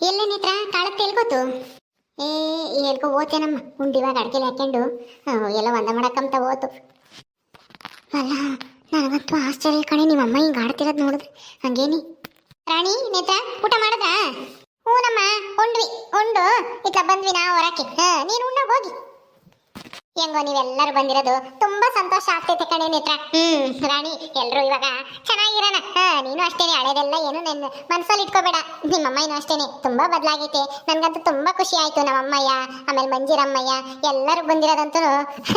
ಎಲ್ಲಿ ನೇತ್ರ? ಕಾಳತ್ತೆ ಎಲ್ಗೋತು? ಏ ಎಲ್ಗೋ ಓತೇನಮ್ಮ ಉಂಡಿವಾಗ ಅಡ್ಕೆಲಿ ಹಾಕೊಂಡು ಎಲ್ಲ ಒಂದ ಮಾಡಕ್ಕಂತ ಓತು. ಅಲ್ಲ ನನಗಂತೂ ಆಶ್ಚರ್ಯ ಕಣೆ ನಿಮ್ಮ ಅಮ್ಮ ಹಿಂಗೆ ಆಡ್ತಿರೋದು ನೋಡಿದ್ರೆ. ಹಂಗೇನಿ? ರಾಣಿ, ನೇತ್ರ, ಊಟ ಮಾಡದ್ರಾ? ಹ್ಞೂನಮ್ಮ ಉಂಡ್ವಿ, ಉಂಡು. ಇಟ್ಲ ಬಂದ್ವಿ ನಾ, ಹೊರಕ್ಕೆ. ನೀನು ಉಣ್ಣಗೆ ಹೋಗಿ. ಹೆಂಗೋ ನೀವೆಲ್ಲರೂ ಬಂದಿರೋದು ತುಂಬಾ ಸಂತೋಷ ಆಗ್ತೈತೆ ಕಣೆ ನೇತ್ರ. ಹ್ಮ್, ರಾಣಿ, ಎಲ್ರು ಇವಾಗ ಚೆನ್ನಾಗಿರೋಣ. ಹಾ, ನೀನು ಅಷ್ಟೇನೆ, ಹಳೆದೆಲ್ಲ ಏನು ನನ್ನ ಮನ್ಸಲ್ಲಿ ಇಟ್ಕೋಬೇಡ. ನಿಮ್ಮಮ್ಮಯ್ಯನೂ ಅಷ್ಟೇನೆ, ತುಂಬಾ ಬದಲಾಗೈತೆ. ನನ್ಗಂತೂ ತುಂಬಾ ಖುಷಿ ಆಯ್ತು ನಮ್ಮಮ್ಮಯ್ಯ, ಆಮೇಲೆ ಮಂಜಿರಮ್ಮಯ್ಯ, ಎಲ್ಲರೂ ಬಂದಿರೋದಂತೂ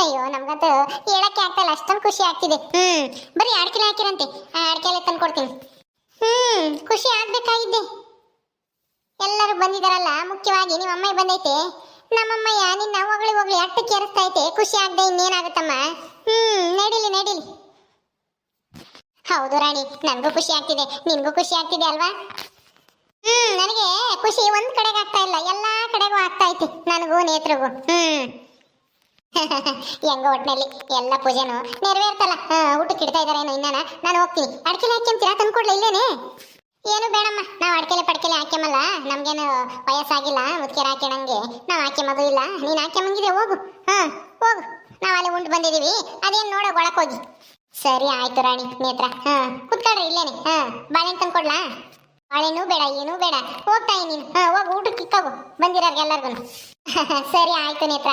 ಅಯ್ಯೋ, ನಮ್ಗಂತೂ ಹೇಳಕ್ಕೆ ಆಗ್ತಾಯಿಲ್ಲ, ಅಷ್ಟೊಂದು ಖುಷಿ ಆಗ್ತಿದೆ. ಹ್ಮ್ ಬರೀ ಅಡ್ಕೆಲೆ ಹಾಕಿರಂತೆ. ಆ ಅಡ್ಕೆಲೆ ತಂದು ಕೊಡ್ತೀನಿ. ಹ್ಮ್, ಖುಷಿ ಆಗ್ಬೇಕಾಗಿದ್ದೆ. ಎಲ್ಲರೂ ಬಂದಿದಾರಲ್ಲ, ಮುಖ್ಯವಾಗಿ ನಿಮ್ಮ ಬಂದೈತೆ. ನಮ್ಮಮ್ಮಯ್ಯ, ನಿನ್ನ ಹೊಗಳಿ ಹೊಗಳಿ ಅಟ್ಟ ಕೇರಿಸ್ತಾ ಐತೆ. ಖುಷಿ ಆಗದೆ ಇನ್ನೇನಾಗುತ್ತಮ್ಮ? ಹ್ಮ್, ನಡೀಲಿ ನಡೀಲಿ. ಹೌದು ರಾಣಿ ನನಗೂ ಖುಷಿ ಆಗ್ತಿದೆ. ನಿನಗೂ ಖುಷಿ ಆಗ್ತಿದೆ ಅಲ್ವಾ? ಹ್ಮ್, ನನಗೆ ಖುಷಿ ಒಂದ್ ಕಡೆಗೆ ಆಗ್ತಾ ಇಲ್ಲ. ಎಲ್ಲಾ ಕಡೆಗೂ ಆಗ್ತಾ ಐತಿ, ನನಗೂ, ನೇತ್ರಗೂ. ಹ್ಮ್. ಹೆಂಗ ಒಟ್ನಲ್ಲಿ ಎಲ್ಲ ಪೂಜೆನು ನೆರವೇರ್ತಲ್ಲ. ಊಟಕ್ಕೆ ಇಡ್ತಾ ಇದಾರೇನೋ ಇನ್ನಾನ? ನಾನು ಹೋಗ್ತೀನಿ. ಅಡ್ಕೆಲೆ ಹಾಕ್ಯಂತೀರಾ ತಂದ್ಕೊಡ್ಲ ಇಲ್ಲೇನೆ? ಏನು ಬೇಡಮ್ಮ, ನಾವು ಅಡ್ಕೆಲೆ ಪಡ್ಕೆಲೆ ಹಾಕ್ಯಮಲ್ಲ, ನಮ್ಗೇನು ವಯಸ್ಸಾಗಿಲ್ಲ ಮುದ್ಕೆರ ಹಾಕ್ಯಣಂಗೆ, ನಾವು ಹಾಕ್ಯಮದು ಇಲ್ಲ, ನೀನು ಹಾಕ್ಯಮಂಗಿದೆ ಹೋಗು, ಹಾ, ಹೋಗು. ನಾವು ಅಲ್ಲಿ ಉಂಟು ಬಂದಿದೀವಿ, ಅದೇನು ನೋಡೋ ಒಳಕ್ ಹೋಗಿ ಸರಿ ಆಯ್ತು ರಾಣಿ ನೇತ್ರ ಹಾ, ಕುತ್ಕೊಳ್ರಿ ಇಲ್ಲೇನೆ, ಹಾ, ಬಾಳೆಹಣ್ಣು ತಂದ್ಕೊಡ್ಲಾ ಬಾಳೆಹಣ್ಣು ಬೇಡ, ಏನೂ ಬೇಡ, ಹೋಗ್ತಾ ನೀನು ಹಾ, ಹೋಗು, ಊಟಕ್ಕೆ ಇಕ್ಕೋಗು, ಬಂದಿರೋರ್ಗೆ ಎಲ್ಲರಿಗೂ ಸರಿ ಆಯ್ತು ನೇತ್ರ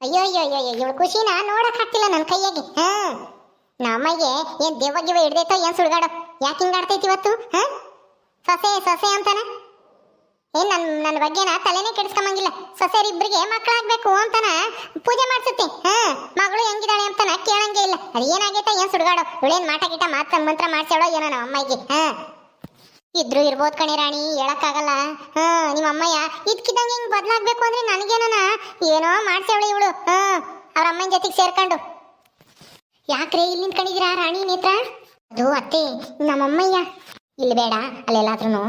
ಅಯ್ಯೋ ಅಯ್ಯೋ ಅಯ್ಯೋ ಇವಳು ಖುಷಿನ ನೋಡಕ್ ಆಗ್ತಿಲ್ಲ ನನ್ನ ಕೈಯಾಗೆ, ಹಾ. ನಮಗೆ ಏನ್ ದೆವ್ವ ಗಿವ ಹಿಡ್ದೈತೋ, ಏನ್ ಸುಳ್ಗಾಡೋ. ಯಾಕೆ ಹಿಂಗಾಡ್ತೈತಿ ಇವತ್ತು, ಹಾ? ಸೊಸೆ ಸೊಸೆ ಅಂತಾನ? ಏ ನನ್ನ ನನ್ನ ಬಗ್ಗೆನ ತಲೆನೇ ಕೆಡಿಸ್ಕೊಂಬಂಗಿಲ್ಲ. ಸೊಸೆರಿಬ್ರಿಗೆ ಮಕ್ಕಳಾಗ್ಬೇಕು ಅಂತಾನ? ಪೂಜೆ ಮಾಡ್ಸುತ್ತೆ, ಹ? ಮಗಳು ಹೆಂಗಿದಾಳೆ ಅಂತಾನ ಕೇಳಂಗೆ ಇಲ್ಲ. ಅದು ಏನಾಗೈತ, ಏನ್ ಸುಡ್ಗಾಡೋ? ಇವಳೇನ್ ಮಾಟ ಗಿಟ ಮಾತ್ರ ಮಂತ್ರ ಮಾಡ್ಸ್ಯಾಳೋ ಏನೋ ನಮ್ಮ ಅಮ್ಮಗೆ ಹಾ? ಇದ್ರು ಇರ್ಬೋದು ಕಣೆ ರಾಣಿ, ಹೇಳಕ್ಕಾಗಲ್ಲ, ಹಾ? ನಿಮ್ಮ ಅಮ್ಮಯ್ಯ ಇದ್ಕಿದ್ದಂಗೆ ಹಿಂಗ್ ಬದ್ಲಾಗ್ಬೇಕು ಅಂದ್ರೆ ನನಗೇನನ? ಏನೋ ಮಾಡ್ಸೇವಳು ಇವಳು, ಹಾ? ಅವ್ರ ಅಮ್ಮನ ಜೊತೆಗೆ ಸೇರ್ಕೊಂಡು. ಯಾಕ್ರೆ ಇಲ್ಲಿ ನಿಂತ್ಕೊಂಡಿದ್ದೀರಾ ರಾಣಿ ನೇತ್ರ? ಅದು ಅತ್ತೆ, ನಮ್ಮಮ್ಮಯ್ಯ. ಇಲ್ಲಿ ಬೇಡ ಅಲ್ಲೆಲ್ಲಾದ್ರೂ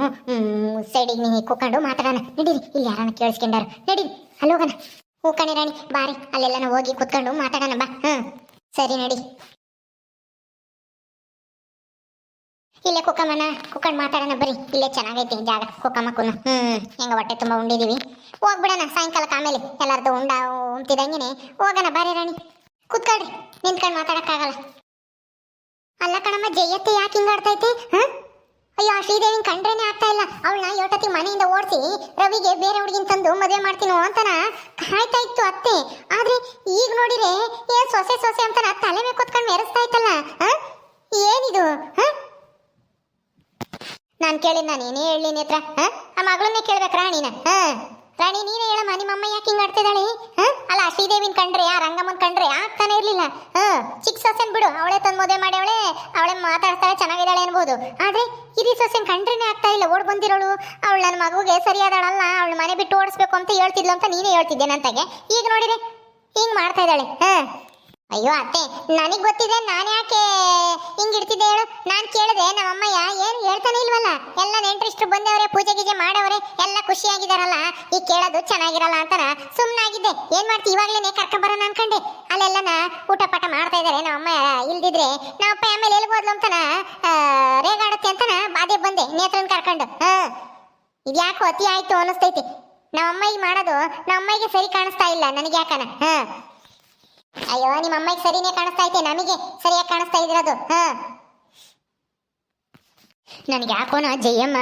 ಸೈಡಿಗೆ ನೀ ಕೂಕೊಂಡು ಮಾತಾಡೋಣ. ನಡೀರಿ, ಇಲ್ಲಿ ಯಾರನ್ನ ಕೇಳಿಸ್ಕೊಂಡಾರ. ನಡೀರಿ ಅಲ್ಲೋಗಣ ಹೂ ರಾಣಿ, ಬಾರಿ. ಅಲ್ಲೆಲ್ಲ ಹೋಗಿ ಕುತ್ಕೊಂಡು ಮಾತಾಡೋಣ ಬಾ ಹ್ಞೂ ಸರಿ, ನಡಿ. ಇಲ್ಲೇ ಕುಕ್ಕಮ್ಮನ ಕುಕ್ಕಂಡು ಮಾತಾಡೋಣ ಬರ್ರಿ. ಇಲ್ಲೇ ಚೆನ್ನಾಗೈತಿ ಜಾಗ ಕುಕ್ಕಮ್ಮಕ್ಕೂ ಹ್ಮ್, ಹೆಂಗ ಹೊಟ್ಟೆ ತುಂಬಾ ಉಂಡಿದೀವಿ. ಹೋಗ್ಬಿಡೋಣ, ಸಾಯಂಕಾಲಕ್ಕೆ ಆಮೇಲೆ. ಎಲ್ಲಾರ್ದು ಉಂಡ ಉಂತಿದಂಗೆನೆ ಹೋಗೋಣ, ಬಾರಿ ರಾಣಿ. ಕುತ್ಕೊಳ್ರಿ, ನಿಂತ್ಕೊಂಡು ಮಾತಾಡಕ್ಕಾಗಲ್ಲ. ಅಲ್ಲ ಕಣಮ್ಮ ಜಯತ್ತೆ ಯಾಕೆ ಹಿಂಗ್ ಆಡ್ತೈತೆ? ಅಯ್ಯೋ, ಆ ಕಂಡ್ರೇನೆ ಆಗ್ತಾ ಇಲ್ಲ. ಅವಳನ್ನ ಯೋಟತಿ ಮನೆಯಿಂದ ಓಡಿಸಿ ರವಿಗೆ ಬೇರೆ ಹುಡುಗಿನ ತಂದು ಮದುವೆ ಮಾಡ್ತೀನೋ ಅಂತನ ಕಾಯ್ತಾ ಇತ್ತು ಅತ್ತೆ. ಆದ್ರೆ ಈಗ ನೋಡಿರೆ ಏ ಸೊಸೆ ಸೊಸೆ ಅಂತನ ತಲೆ ಮೇಲೆ ಕೂತ್ಕೊಂಡು ಮೆರೆಸ್ತಾ ಇತ್ತಲ್ಲ ಏನಿದು ನಾನು ಕೇಳಿದ್ ನಾನು ಏನೇ ಹೇಳಿ ನೇತ್ರ ಆ ಮಗಳನ್ನೇ ಕೇಳ್ಬೇಕು ರಾಣಿನ ಹ? ರಾಣಿ, ನೀನೇ ಹೇಳಮ್ಮ, ನಿಮ್ಮ ಅಮ್ಮ ಯಾಕೆ ಹಿಂಗೆ ಆಡ್ತಿದ್ದಾಳೆ? ಅಲ್ಲ, ಶ್ರೀದೇವಿನ ಕಂಡ್ರೆ, ಆ ರಂಗಮ್ಮನ್ ಕಂಡ್ರೆ ಆಗ್ತಾನೆ ಇರ್ಲಿಲ್ಲ. ಹ, ಚಿಕ್ಕ ಸೊಸೆನ್ ಬಿಡು, ಅವಳೇ ತಂದು ಮದುವೆ ಅವಳೆ ಅವಳೇ ಮಾತಾಡ್ತಾಳೆ, ಚೆನ್ನಾಗಿದ್ದಾಳೆ ಅನ್ಬೋದು. ಆದ್ರೆ, ಹಿರಿ ಸೊಸೆನ್ ಕಂಡ್ರೇನೆ ಆಗ್ತಾ ಇಲ್ಲ, ಓಡ್ ಬಂದಿರೋಳು. ಅವಳು ನನ್ನ ಮಗುಗೆ ಸರಿಯಾದಳಲ್ಲ, ಅವಳು ಮನೆ ಬಿಟ್ಟು ಓಡಿಸ್ಬೇಕು ಅಂತ ಹೇಳ್ತಿದ್ಲು ಅಂತ ನೀನೇ ಹೇಳ್ತಿದ್ದೆ ನಂತಾಗೆ ಈಗ ನೋಡಿರಿ ಹಿಂಗೆ ಮಾಡ್ತಾ ಇದ್ದಾಳೆ. ಹ. ಅಯ್ಯೋ ಅತ್ತೆ, ನನಗ್ ಗೊತ್ತಿದೆ, ನಾನು ಯಾಕೆ ಹಿಂಗಿರ್ತಿದ್ದೆ ಹೇಳು. ನಾನ್ ಕೇಳಿದೆ ನಮ್ಮ ಅಮ್ಮಯ್ಯ ಏನ್ ಹೇಳ್ತಾನೆ ಇಲ್ವಲ್ಲ? ಎಲ್ಲ ನೆಂಟರಿಷ್ಟರು ಬಂದವ್ರೆ, ಪೂಜೆ ಗೀಜೆ ಮಾಡವ್ರೆ, ಎಲ್ಲ ಖುಷಿಯಾಗಿದಾರಲ್ಲ. ಈ ಕೇಳೋದು ಚೆನ್ನಾಗಿರಲ್ಲ ಅಂತಾನ ಸುಮ್ಮನಾಗಿದ್ದೆ ಏನ್ ಮಾಡ್ತಿ? ಇವಾಗ್ಲೇನೆ ಕರ್ಕೊಂಡ್ ಬರೋಣ ಅನ್ಕಂಡೆ. ಅಲ್ಲೆಲ್ಲನ ಊಟ ಪಾಠ ಮಾಡ್ತಾ ಇದಾರೆ ನಮ್ಮ ಅಮ್ಮ ಇಲ್ದಿದ್ರೆ. ನಮ್ಮ ಅಪ್ಪ ಆಮೇಲೆ ಎಲ್ಗೋದ್ಲು ಅಂತಾನ? ರೇಗಾಡುತ್ತೆ ಅಂತಾನ? ಬಾದೆ ಬಂದೆ, ನೇತ್ರನ್ ಕರ್ಕೊಂಡು. ಹಾ. ಇದ್ಯಾಕೋ ಅತಿ ಆಯ್ತು ಅನಿಸ್ತೈತಿ ನಮ್ಮ ಅಮ್ಮಗೆ ಮಾಡೋದು ನಮ್ಮ ಅಮ್ಮಗೆ ಸರಿ ಕಾಣಿಸ್ತಾ ಇಲ್ಲ ನನಗೆ ಯಾಕನ ಹಾ. ಅಯ್ಯೋ, ನಿಮ್ಮ ಅಮ್ಮಗೆ ಸರಿನೇ ಕಾಣಿಸ್ತಾ ಐತೆ ನಮಗೆ ಸರಿಯಾಗಿ ಕಾಣಿಸ್ತಾ ಇದ್ರದು, ಹಾ? ನನಗೆ ಯಾಕೋನ ಜಯಮ್ಮ,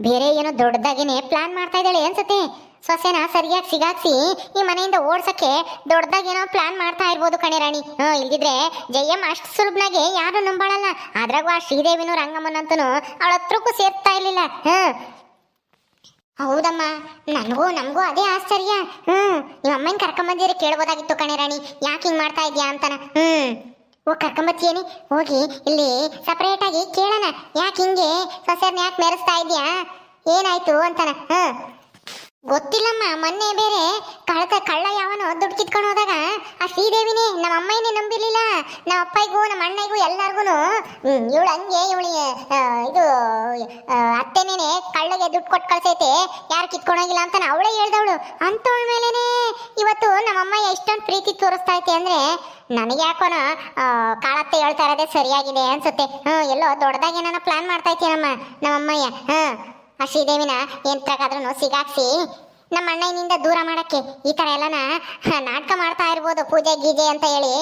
ಬೇರೆ ಏನೋ ದೊಡ್ಡದಾಗೇನೆ ಪ್ಲಾನ್ ಮಾಡ್ತಾ ಇದ್ದಾಳೆ ಅನ್ಸುತ್ತೆ. ಸೊಸೆನ ಸರಿಯಾಗಿ ಸಿಗಾಕ್ಸಿ, ಈ ಮನೆಯಿಂದ ಓಡ್ಸಕ್ಕೆ ದೊಡ್ಡದಾಗೇನೋ ಪ್ಲಾನ್ ಮಾಡ್ತಾ ಇರ್ಬೋದು ಕಣೆ ರಾಣಿ. ಹ್ಞೂ ಇಲ್ದಿದ್ರೆ ಜಯಮ್ಮ ಅಷ್ಟು ಸುಲಭನಾಗೆ ಯಾರು ನಂಬಾಳಲ್ಲ. ಅದ್ರಾಗೂ ಆ ಶ್ರೀದೇವಿನೂ ರಂಗಮ್ಮನಂತೂ ಅವಳ ಹತ್ರಕ್ಕೂ ಸೇರ್ತಾ ಇರ್ಲಿಲ್ಲ ಹ್ಮ್ ಹೌದಮ್ಮ. ನನಗೂ, ನಮಗೂ ಅದೇ ಆಶ್ಚರ್ಯ. ಹ್ಞೂ ನಿಮ್ಮ ಅಮ್ಮನ ಕರ್ಕೊಂಬಂದಿದ್ರೆ ಕೇಳ್ಬೋದಾಗಿತ್ತು ಕಣೆ ರಾಣಿ. ಯಾಕೆ ಹಿಂಗೆ ಮಾಡ್ತಾ ಇದೆಯಾ ಅಂತಾನ. ಹ್ಞೂ ಓ, ಕರ್ಕೊಂಬತ್ತೀನಿ. ಹೋಗಿ, ಇಲ್ಲಿ ಸಪ್ರೇಟಾಗಿ ಕೇಳೋಣ. ಯಾಕೆ ಹಿಂಗೆ ಸೊಸೆಯನ್ನ ಯಾಕೆ ಮೆರೆಸ್ತಾ ಇದೆಯಾ? ಏನಾಯ್ತು ಅಂತಾನ. ಹ್ಮ್. ಗೊತ್ತಿಲ್ಲಮ್ಮ, ಮೊನ್ನೆ ಬೇರೆ ಕಳ್ತ ಕಳ್ಳ ಯಾವನೋ ದುಡ್ಡು ಕಿತ್ಕೊಂಡು ಹೋದಾಗ ಆ ಶ್ರೀದೇವಿನೇ ನಮ್ಮ ಅಮ್ಮನೇ ನಂಬಿರ್ಲಿಲ್ಲ, ನಮ್ಮ ಅಪ್ಪಗೂ ನಮ್ಮ ಅಣ್ಣಗೂ ಎಲ್ಲಾರ್ಗು ಇವಳು ಹಂಗೆ, ಇವಳು ಇದು ಅತ್ತೆನೇನೆ ಕಳ್ಳಗೆ ದುಡ್ಡು ಕೊಟ್ಟು ಕಳ್ಸೈತೆ, ಯಾರು ಕಿತ್ಕೊಂಡೋಗಿಲ್ಲ ಅಂತ ಅವಳೇ ಹೇಳ್ದವಳು. ಅಂತವಳ ಮೇಲೇನೆ ಇವತ್ತು ನಮ್ಮ ಅಮ್ಮ ಎಷ್ಟೊಂದು ಪ್ರೀತಿ ತೋರಿಸ್ತಾ ಐತೆ ಅಂದ್ರೆ ನನಗೆ ಯಾಕೋನ ಕಾಳತ್ತೆ ಹೇಳ್ತಾ ಇರೋದೇ ಸರಿಯಾಗಿದೆ ಅನ್ಸುತ್ತೆ. ಹ್ಞೂ ಎಲ್ಲೋ ದೊಡ್ಡದಾಗಿ ಏನಾನ ಪ್ಲಾನ್ ಮಾಡ್ತಾ ಐತೆ ನಮ್ಮ ನಮ್ಮ ಅಮ್ಮಯ್ಯ? ಹಾಂ ಆ ಶ್ರೀದೇವಿನ ಎಂತ್ರಕ್ಕಾದ್ರೂ ಸಿಗಾಕ್ಸಿ, ನಮ್ಮ ಅಣ್ಣನಿಂದ ದೂರ ಮಾಡಕ್ಕೆ ಈ ತರ ಎಲ್ಲನ ನಾಟಕ ಮಾಡ್ತಾ ಇರ್ಬೋದು ಪೂಜೆ ಗೀಜೆ ಅಂತ ಹೇಳಿ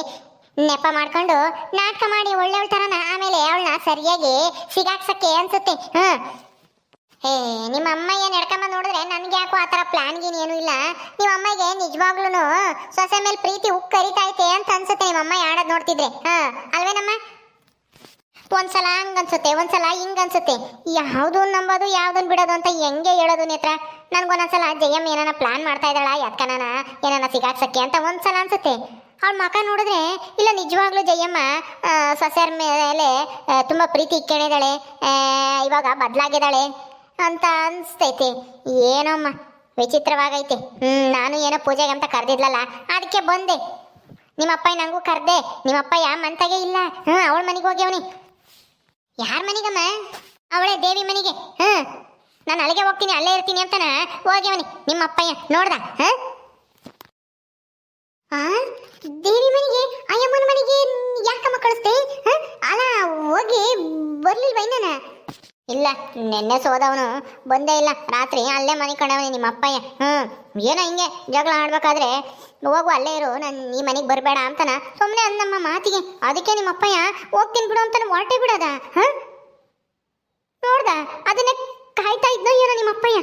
ನೆಪ ಮಾಡ್ಕೊಂಡು ನಾಟಕ ಮಾಡಿ ಒಳ್ಳೆಯವಳ ತರನ ಆಮೇಲೆ ಅವಳನ್ನ ಸರಿಯಾಗಿ ಸಿಗಾಕ್ಸಕ್ಕೆ ಅನ್ಸುತ್ತೆ. ಹ. ಏ ನಿಮ್ಮ ಅಮ್ಮಯ್ಯ ನಡ್ಕೊಂಬಂದು ನೋಡಿದ್ರೆ ನನಗೆ ಯಾಕೋ ಆ ಥರ ಪ್ಲಾನ್ ಗೀನ್ ಏನೂ ಇಲ್ಲ. ನಿಮ್ಮ ಅಮ್ಮಗೆ ನಿಜವಾಗ್ಲೂ ಸೊಸೆ ಮೇಲೆ ಪ್ರೀತಿ ಉಕ್ ಕರಿತೈತೆ ಅಂತ ಅನ್ಸುತ್ತೆ ನಿಮ್ಮ ಅಮ್ಮ ಆಡೋದ್ ನೋಡ್ತಿದ್ರೆ. ಹಾ, ಅಲ್ವೇನಮ್ಮ? ಒಂದ್ಸಲ ಹಂಗೆ ಅನ್ಸುತ್ತೆ ಒಂದ್ಸಲ ಹಿಂಗೆ ಅನ್ಸುತ್ತೆ ಯಾವ್ದು ನಂಬೋದು ಯಾವ್ದನ್ನ ಬಿಡೋದು ಅಂತ ಹೆಂಗೆ ಹೇಳೋದು ನೇತ್ರ? ನನಗೊಂದೊಂದ್ಸಲ ಜಯಮ್ಮ ಏನಾನ ಪ್ಲಾನ್ ಮಾಡ್ತಾ ಇದ್ದಾಳ? ಯಾಕನಾನ ಏನಾನ ಸಿಗಾಕ್ಸಕ್ಕೆ ಅಂತ ಒಂದ್ಸಲ ಅನ್ಸುತ್ತೆ. ಅವ್ಳ ಮಕ ನೋಡಿದ್ರೆ, ಇಲ್ಲ ನಿಜವಾಗ್ಲೂ ಜಯಮ್ಮ ಸೊಸೆಯರ ಮೇಲೆ ತುಂಬ ಪ್ರೀತಿ ಇಕ್ಕೊಂಡಿದ್ದಾಳೆ ಇವಾಗ ಬದಲಾಗಿದ್ದಾಳೆ ಅಂತ ಅನ್ಸ್ತೈತೆ. ಏನೋಮ್ಮ, ವಿಚಿತ್ರವಾಗೈತೆ. ಹ್ಞೂ ನಾನು ಏನೋ ಪೂಜೆಗೆ ಅಂತ ಕರೆದಿದ್ಲಲ್ಲ ಅದಕ್ಕೆ ಬಂದೆ. ನಿಮ್ಮಪ್ಪ ನಂಗೂ ಕರ್ದೆ, ನಿಮ್ಮಪ್ಪ ಯಾ ಮಂತಾಗೆ ಇಲ್ಲ. ಹ್ಞೂ ಅವಳ ಮನೆಗೆ ಹೋಗ್ಯವನಿ. ಯಾರ ಮನೆಗಮ್ಮ? ಅವಳೇ ದೇವಿ ಮನೆಗೆ, ಹ? ನಾನು ಅಲ್ಲಿಗೆ ಹೋಗ್ತೀನಿ, ಅಲ್ಲೇ ಇರ್ತೀನಿ ಅಂತಾನ? ಹೋಗ್ಯವನಿ ನಿಮ್ಮಪ್ಪಯ್ಯ ನೋಡ್ದ, ಹ? ದೇವಿ ಮನೆಗೆ, ಅಯ್ಯಮ್ಮನ ಮನೆಗೆ ಯಾಕಮ್ಮ ಕಳಿಸ್ದೆ, ಹ? ಅಲ್ಲ, ಹೋಗಿ ಬರ್ಲಿಲ್ವ ಇನ್ನನ? ಇಲ್ಲ, ನೆನ್ನೆ ಸೋದವನು ಬಂದೇ ಇಲ್ಲ. ರಾತ್ರಿ ಅಲ್ಲೇ ಮನೆ ಕಂಡವನಿ ನಿಮ್ಮ ಅಪ್ಪಯ್ಯ. ಹ್ಞೂ ಏನೋ ಹಿಂಗೆ ಜಗಳ ಆಡ್ಬೇಕಾದ್ರೆ ಹೋಗು, ಅಲ್ಲೇ ಇರು. ನಾನು ಈ ಮನೆಗೆ ಬರಬೇಡ ಅಂತನ. ಸುಮ್ಮನೆ ಅಂದಮ್ಮ ಮಾತಿಗೆ. ಅದಕ್ಕೆ ನಿಮ್ಮ ಅಪ್ಪಯ್ಯ, ಹೋಗ್ತೀನಿ ಬಿಡು ಅಂತಾನೆ ಹೊರಟೆ ಬಿಡೋದ? ಹಾಂ? ನೋಡ್ದ? ಅದನ್ನೇ ಕಾಯ್ತಾ ಇದ್ನೋ ಏನೋ ನಿಮ್ಮ ಅಪ್ಪಯ್ಯ?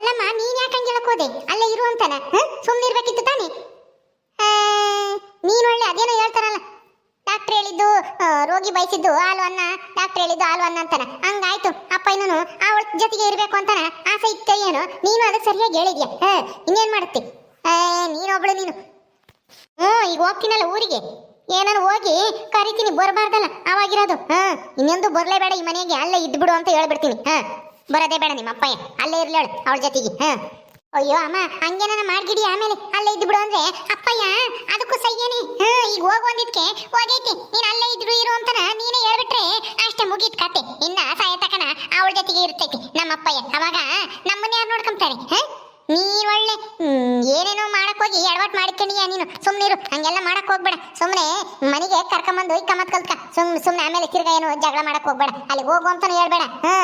ಅಲ್ಲಮ್ಮ, ನೀನು ಯಾಕೆ ಹಂಗೆ ಹೋದೆ ಅಲ್ಲೇ ಇರು ಅಂತಾನ. ಸುಮ್ಮನೆ ಇರ್ಬೇಕಿತ್ತು ತಾನೇ ಆ, ನೀನ್ ಒಳ್ಳೆ ಅದೇನೋ ಹೇಳ್ತಾರಲ್ಲ ಡಾಕ್ಟ್ರ್ ಹೇಳಿದ್ದು ಆ, ರೋಗಿ ಬಯಸಿದ್ದು ಹಾಲು ಡಾಕ್ಟರ್ ಹೇಳಿದ್ದು ಹಾಲು ಅನ್ನ ಅಂತಾನೆ. ಹಂಗಾಯ್ತು. ಅಪ್ಪ ಇನ್ನೂ ಅವಳ ಜೊತೆಗೆ ಇರಬೇಕು ಅಂತಾನೆ ಆಸೆ ಇತ್ತ ಏನು? ನೀನು ಅದಕ್ಕೆ ಸರಿಯಾಗಿ ಹೇಳಿದ್ಯಾ? ಹ, ಇನ್ನೇನ್ ಮಾಡುತ್ತೆ ನೀನೊಬ್ಳು ನೀನು ಹ್ಞೂ, ಈಗ ಹೋಗ್ತೀನಲ್ಲ ಊರಿಗೆ. ಏನಾರು ಹೋಗಿ ಕರಿತೀನಿ, ಬರಬಾರ್ದಲ್ಲ ಅವಾಗಿರೋದು. ಹಾ, ಇನ್ನೊಂದು ಬರ್ಲೇಬೇಡ ಈ ಮನೆಗೆ, ಅಲ್ಲೇ ಇದ್ಬಿಡು ಅಂತ ಹೇಳ್ಬಿಡ್ತೀನಿ. ಹಾ, ಬರೋದೇ ಬೇಡ ನಿಮ್ಮ ಅಪ್ಪಯ್ಯ ಅಲ್ಲೇ ಇರ್ಲೇಳು ಅವಳ ಜೊತೆಗೆ. ಹಾ. ಅಯ್ಯೋ ಅಮ್ಮ ಹಂಗೇನ ಮಾಡ್ಗಿಡಿ ಆಮೇಲೆ ಅಲ್ಲೇ ಇದ್ಬಿಡು ಅಂದ್ರೆ? ಅಪ್ಪಯ್ಯ ಅದಕ್ಕೂ ಸಯ್ಯನಿ ಹಾ ಈಗ ಹೋಗುವಂದಿದ್ಕೆ ಹೋಗೈತಿ. ನೀನ್ ಅಲ್ಲೇ ಇದ್ರು ಇರು ಅಂತನ ನೀನೇ ಹೇಳ್ಬಿಟ್ರೆ ಅಷ್ಟೇ ಮುಗೀತ್ ಕತೆ. ಇನ್ನ ಸಾಯತಕನ ಅವಳ ಜೊತೆಗೆ ಇರ್ತೈತಿ ನಮ್ಮ ಅಪ್ಪಯ್ಯ. ಅವಾಗ ನಮ್ಮನ್ನ ಯಾರು ನೋಡ್ಕೊಂತಾರೆ ಹಾ ಒಳ್ಳೆ ಹ್ಮ್, ಏನೇನೋ ಮಾಡಕ್ ಹೋಗಿ ಎಡವಟ್ ಮಾಡ್ಕೊಂಡಿಯ ನೀನು. ಸುಮ್ನಿರು ಹಂಗೆಲ್ಲ ಮಾಡಕ್ ಹೋಗ್ಬೇಡ. ಸುಮ್ನೆ ಮನೆಗೆ ಕರ್ಕೊಂಬಂದು ಬಂದು ಕಮತ್ ಕಲ್ತ್ಕ. ಸುಮ್ ಸುಮ್ನೆ ಆಮೇಲೆ ತಿರ್ಗಾ ಏನು ಜಗಳ ಮಾಡಕ್ ಹೋಗ್ಬೇಡ. ಅಲ್ಲಿ ಹೋಗು ಅಂತಾನು ಹೇಳ್ಬೇಡ ಹಾ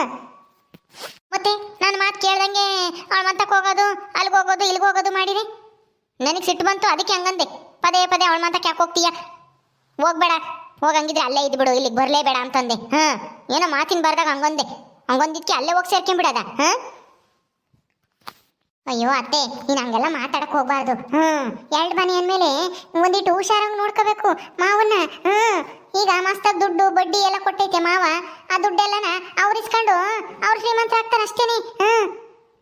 ಅವಳ ಮಂತಕ್ಕೆ ಹೋಗೋದು, ಅಲ್ಲಿಗೆ ಹೋಗೋದು, ಇಲ್ಲಿಗೆ ಹೋಗೋದು ಮಾಡಿರಿ. ನನಗೆ ಸಿಟ್ಟು ಬಂತು, ಅದಕ್ಕೆ ಹಂಗಂದೆ. ಪದೇ ಪದೇ ಅವಳ ಮಂತಕ್ಕೆ ಯಾಕೆ ಹೋಗ್ತೀಯ? ಹೋಗ್ಬೇಡ ಹೋಗಂಗಿದ್ರೆ ಅಲ್ಲೇ ಇದ್ಬಿಡು ಇಲ್ಲಿಗೆ ಬರಲೇಬೇಡ ಅಂತಂದೆ. ಹಾ, ಏನೋ ಮಾತಿನ ಬರ್ದಾಗ ಹಂಗೊಂದೆ. ಹಂಗೊಂದಿದ್ಕೆ ಅಲ್ಲೇ ಹೋಗಿ ಸೇರ್ಕೊಂಡ್ಬಿಡದ ಹಾಂ? ಅಯ್ಯೋ ಅತ್ತೆ, ನೀನು ಹಂಗೆಲ್ಲ ಮಾತಾಡಕ್ಕೆ ಹೋಗ್ಬಾರ್ದು. ಹ್ಞೂ ಎರಡು ಮನೆ ಅಂದ್ಮೇಲೆ ಒಂದಿಟ್ಟು ಹುಷಾರಾಗಿ ನೋಡ್ಕೋಬೇಕು ಮಾವನ್ನ. ಹ್ಞೂ ಈಗ ಮಸ್ತಾಗ್ ದುಡ್ಡು, ಬಡ್ಡಿ ಎಲ್ಲ ಕೊಟ್ಟೈತೆ ಮಾವ. ಆ ದುಡ್ಡೆಲ್ಲನ ಅವ್ರು ಇಸ್ಕೊಂಡು ಅವ್ರ ಶ್ರೀಮಂತ ಆಗ್ತಾರ ಅಷ್ಟೇನೆ. ಹ್ಮ್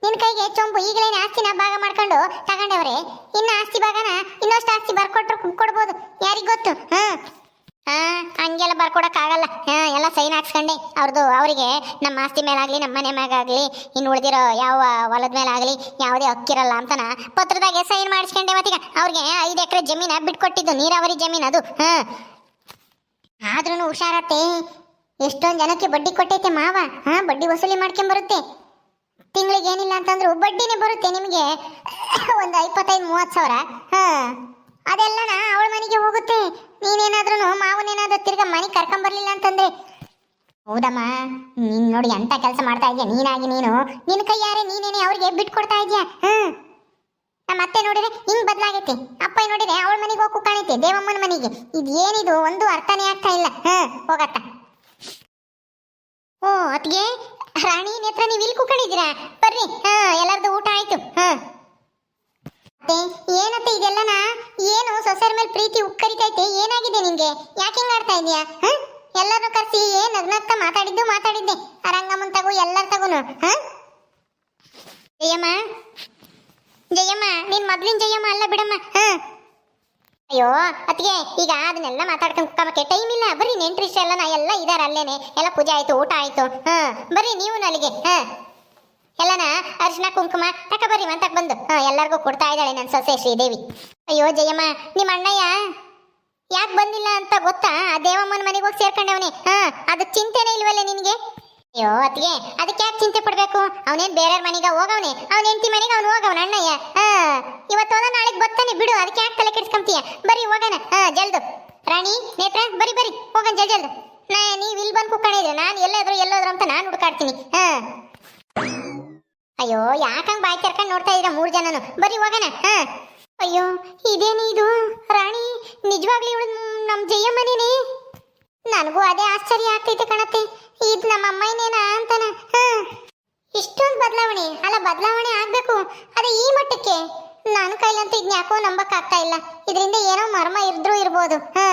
ನಿನ್ ಕೈಗೆ ಚೊಂಬು ಈಗಲೇನೆ ಆಸ್ತಿನ ಭಾಗ ಮಾಡ್ಕೊಂಡು ತಗೊಂಡವ್ರೆ. ಇನ್ನ ಆಸ್ತಿ ಭಾಗನ ಇನ್ನಷ್ಟು ಆಸ್ತಿ ಬರ್ಕೊಟ್ರು ಕೊಡ್ಬೋದು. ಯಾರಿಗ್ ಗೊತ್ತು? ಹ್ಮ್ ಹಾ, ಹಂಗೆಲ್ಲ ಬರ್ಕೊಡಕ್ ಆಗಲ್ಲ ಹಾ, ಎಲ್ಲ ಸೈನ್ ಹಾಕ್ಸ್ಕೊಂಡೆ. ಅವ್ರದ್ದು ಅವರಿಗೆ ನಮ್ಮ ಆಸ್ತಿ ಮೇಲಾಗ್ಲಿ, ನಮ್ಮ ಮನೆ ಮ್ಯಾಗಾಗ್ಲಿ ಇನ್ನು ಉಳಿದಿರೋ ಯಾವ ಹೊಲದ ಮೇಲಾಗ್ಲಿ, ಯಾವುದೇ ಹಕ್ಕಿರಲ್ಲ ಅಂತನ ಪತ್ರದಾಗೆ ಸೈನ್ ಮಾಡಿಸ್ಕೊಂಡೆ ಮತ್ತೀಗ. ಅವ್ರಿಗೆ ಐದು ಎಕರೆ ಜಮೀನ ಬಿಟ್ಕೊಟ್ಟಿದ್ದು, ನೀರಾವರಿ ಜಮೀನು ಅದು. ಹಾ. ಆದ್ರೂ ಹುಷಾರತ್ತೆ ಎಷ್ಟೊಂದು ಜನಕ್ಕೆ ಬಡ್ಡಿ ಕೊಟ್ಟೈತೆ ಮಾವ. ಹಾ, ಬಡ್ಡಿ ವಸೂಲಿ ಮಾಡ್ಕೊಂಬರುತ್ತೆ. ತಿಂಗಳಿಗೆ ಏನಿಲ್ಲ ಅಂತಂದ್ರು ಬಡ್ಡಿನೇ ಬರುತ್ತೆ ನಿಮಗೆ. ಒಂದು ಇಪ್ಪತ್ತೈದು ಮೂವತ್ತು ಸಾವಿರ. ಹಾ. ಅದೆಲ್ಲನ ಅವಳ ಮನೆಗೆ ಹೋಗುತ್ತೆ. ನೀನೇನಾದ್ರೂ ಮಾವನೇನಾದ್ರೂ ತಿರ್ಗಾ ಮನೆ ಕರ್ಕೊಂಬರ್ಲಿಲ್ಲ ಅಂತಂದ್ರೆ. ಹೌದಮ್ಮ. ನೀನ್ ನೋಡಿ ಎಂತ ಕೆಲಸ ಮಾಡ್ತಾ ಇದೀಯ? ನೀನಾಗಿ ನೀನು. ನಿನ್ ಕೈಯಾರೆ ನೀನೇನೆ ಅವ್ರಿಗೆ ಬಿಟ್ಕೊಡ್ತಾ ಇದ್ದೀಯಾ ಹ್ಮ್ ನಮ್ಮ ಅತ್ತೆ ನೋಡಿದ್ರೆ ಹಿಂಗ್ ಬದಲಾಗೈತೆ. ಅಪ್ಪ ನೋಡಿದ್ರೆ ಅವಳ ಮನೆಗೆ ಹೋಗು ಕಾಣೈತೆ, ದೇವಮ್ಮನ ಮನೆಗೆ. ಇದೇನಿದು? ಒಂದು ಅರ್ಥನೇ ಆಗ್ತಾ ಇಲ್ಲ. ಹ್ಮ್ ಹೋಗತ್ತ ಓ ಅತ್ಗೆ ರಾಣಿ, ನೇತ್ರ, ನೀವು ಇಲ್ಲಿ ಕೂಕೊಂಡಿದ್ದೀರಾ ಬರ್ರಿ. ಹಾ, ಎಲ್ಲರದು ಊಟ ಆಯ್ತು. ಹಾ. ಏನತ್ತೆ ಇದೆಲ್ಲನ? ಏನು ಸೊಸೆರ ಮೇಲೆ ಪ್ರೀತಿ ಉಕ್ಕರಿತೈತೆ? ಏನಾಗಿದೆ ನಿಂಗೆ? ಯಾಕೆ ಹಿಂಗ್ ಆಡ್ತಾ ಇದೀಯಾ ಹಾ? ಎಲ್ಲರನ್ನು ಕರ್ಸಿ ಏನ್ ನಗ್ನಗ್ತಾ ಮಾತಾಡಿದ್ದು ಮಾತಾಡಿದ್ದೆ. ಅರಂಗಮ್ಮನ್ ರಂಗಮ್ಮನ್ ತಗು, ಎಲ್ಲರ ತಗುನು. ಹಾ? ಜಯಮ್ಮ? ಜಯಮ್ಮ, ನೀನ್ ಮೊದ್ಲಿನ ಜಯಮ್ಮ ಅಲ್ಲ ಬಿಡಮ್ಮ. ಹ. ಅಯ್ಯೋ, ಅತ್ತಿಗೆ, ಈಗ ಅದನ್ನೆಲ್ಲ ಮಾತಾಡ್ಕೊಂಡು ಟೈಮ್ ಇಲ್ಲ. ಬರ್ರಿ ನೆಂಟ್ರಿಷ್ಟ ಎಲ್ಲ ನಾ ಎಲ್ಲ ಇದಾರೆ ಅಲ್ಲೇನೆ. ಎಲ್ಲ ಪೂಜೆ ಆಯ್ತು, ಊಟ ಆಯ್ತು. ಹ, ಬರ್ರಿ ನೀವು ಅಲ್ಲಿಗೆ ಹ. ಎಲ್ಲನ, ಅರ್ಶಿನ, ಕುಂಕುಮ, ತಕ ಬರ್ರಿ ಮಂತಕ್ ಬಂದು. ಹ, ಎಲ್ಲರಿಗೂ ಕೊಡ್ತಾ ಇದ್ದಾಳೆ ನನ್ನ ಸೊಸೆ ಶ್ರೀದೇವಿ. ಅಯ್ಯೋ, ಜಯಮ್ಮ, ನಿಮ್ಮ ಅಣ್ಣಯ್ಯ ಯಾಕೆ ಬಂದಿಲ್ಲ ಅಂತ ಗೊತ್ತಾ? ಆ ದೇವಮ್ಮನ ಮನೆಗೆ ಹೋಗಿ ಸೇರ್ಕೊಂಡವನೆ. ಹಾ, ಅದು ಚಿಂತೆನೇ ಇಲ್ವಲ್ಲ ನಿನಗೆ? ಅಯ್ಯೋ, ಅತ್ತಿಗೆ, ಅದಕ್ಕೆ ಯಾಕೆ ಚಿಂತೆ ಪಡ್ಬೇಕು? ಅವನೇನ್ ಬೇರೆಯವ್ರ ಮನೆಗೆ ಹೋಗವನೆ? ಅವನ ಹೆಂಡತಿ ಮನೆಗೆ ಅವನು ಹೋಗವನ, ಅಣ್ಣಯ್ಯ? ಹಾ ಇವತ್ತು ಹೋದ ನಾಳೆಗೆ ಬರ್ತಾನೆ, ಬಿಡು. ಅದಕ್ಕೆ ಯಾಕೆ ತಲೆ ಕೆಡಿಸ್ಕೊಂತೀಯ ಬರಿ ಹೋಗೋಣ. ಹಾ, ಜಲ್ದು. ರಾಣಿ, ನೇತ್ರ, ಬರಿ ಬರಿ. ಹೋಗೋಣ, ಜಲ್, ಜಲ್ದು. ನಾ, ನೀವು ಇಲ್ಲಿ ಬಂದು ಕುತ್ಕೊಂಡಿದ್ರೆ ನಾನು ಎಲ್ಲಾದ್ರು ಎಲ್ಲಾದ್ರು ಅಂತ ನಾನು ಹುಡುಕಾಡ್ತೀನಿ. ಹಾ. ಅಯ್ಯೋ ಯಾಕಂಗ್ ಬಾಯ್ ತೆರ್ಕೊಂಡು ನೋಡ್ತಾ ಇದ್ರ ಮೂರು ಜನನು? ಬರಿ ಹೋಗೋಣ. ಹಾ. ಅಯ್ಯೋ, ಇದೇನು ಇದು? ರಾಣಿ, ನಿಜವಾಗ್ಲೂ ಇವಳು ನಮ್ ಜಯಮ್ಮನೇನೆ? ನನಗೂ ಅದೇ ಆಶ್ಚರ್ಯ ಆಗ್ತೈತೆ ಕಣತ್ತೆ. ಇದು ನಮ್ಮ ಅಮ್ಮನೇನಾ ಅಂತಾನ? ಹಾ. ಇಷ್ಟೊಂದು ಬದಲಾವಣೆ. ಅಲ್ಲ, ಬದಲಾವಣೆ ಆಗ್ಬೇಕು. ಅದೇ ಈ ಮಟ್ಟಕ್ಕೆ. ನಾನು ಕೈಲಂತೂ ಇದ್ನ ಯಾಕೋ ಇಲ್ಲ. ಇದರಿಂದ ಏನೋ ಮರ್ಮ ಇದ್ರೂ ಇರ್ಬೋದು. ಹಾ.